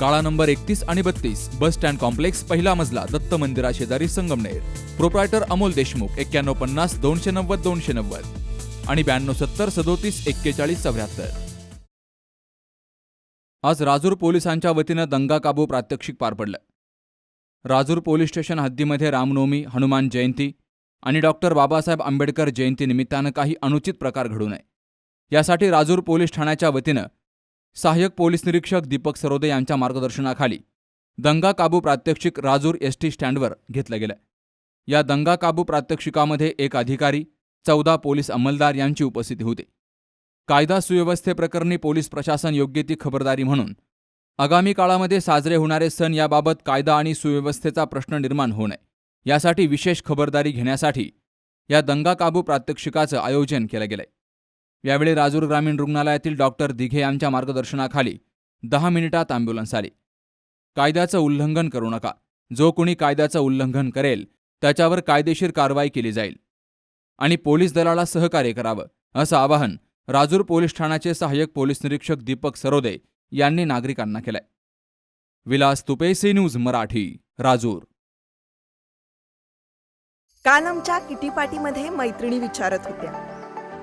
काळा नंबर एकतीस आणि बत्तीस बस स्टँड कॉम्प्लेक्स पहिला मजला दत्त मंदिरा शेजारी संगमनेर. प्रोप्रायटर अमोल देशमुख एक्क्याण्णव पन्नास दोनशे नव्वद दोनशे नव्वद. आणि ब्याण्णव सत्तर सदोतीस एक्केचाळीस चौऱ्याहत्तर. आज राजूर पोलिसांच्या वतीनं दंगा काबू प्रात्यक्षिक पार पडलं. राजूर पोलीस स्टेशन हद्दीमध्ये रामनवमी हनुमान जयंती आणि डॉक्टर बाबासाहेब आंबेडकर जयंती निमित्तानं काही अनुचित प्रकार घडू नये. यासाठी राजूर पोलीस ठाण्याच्या वतीनं सहाय्यक पोलीस निरीक्षक दीपक सरोदे यांच्या मार्गदर्शनाखाली दंगा काबू प्रात्यक्षिक राजूर एस टी स्टँडवर घेतलं गेलं. या दंगा काबू प्रात्यक्षिकामध्ये एक अधिकारी चौदा पोलीस अंमलदार यांची उपस्थिती होती. कायदा सुव्यवस्थेप्रकरणी पोलीस प्रशासन योग्य ती खबरदारी म्हणून आगामी काळामध्ये साजरे होणारे सण याबाबत कायदा आणि सुव्यवस्थेचा प्रश्न निर्माण होऊ नये यासाठी विशेष खबरदारी घेण्यासाठी या दंगा काबू प्रात्यक्षिकाचं आयोजन केलं गेलंय. यावेळी राजूर ग्रामीण रुग्णालयातील डॉक्टर दिघे यांच्या मार्गदर्शनाखाली दहा मिनिटात अँब्युलन्स आली. कायद्याचं उल्लंघन करू नका. जो कोणी कायद्याचं उल्लंघन करेल त्याच्यावर कायदेशीर कारवाई केली जाईल. आणि पोलीस दलाला सहकार्य करावं असं आवाहन राजूर पोलीस ठाण्याचे सहाय्यक पोलीस निरीक्षक दीपक सरोदे यांनी नागरिकांना केलंय. Vilas Tupe C news Marathi Rajur. काल आमच्या किटीपाटीमध्ये मैत्रिणी विचारत होत्या.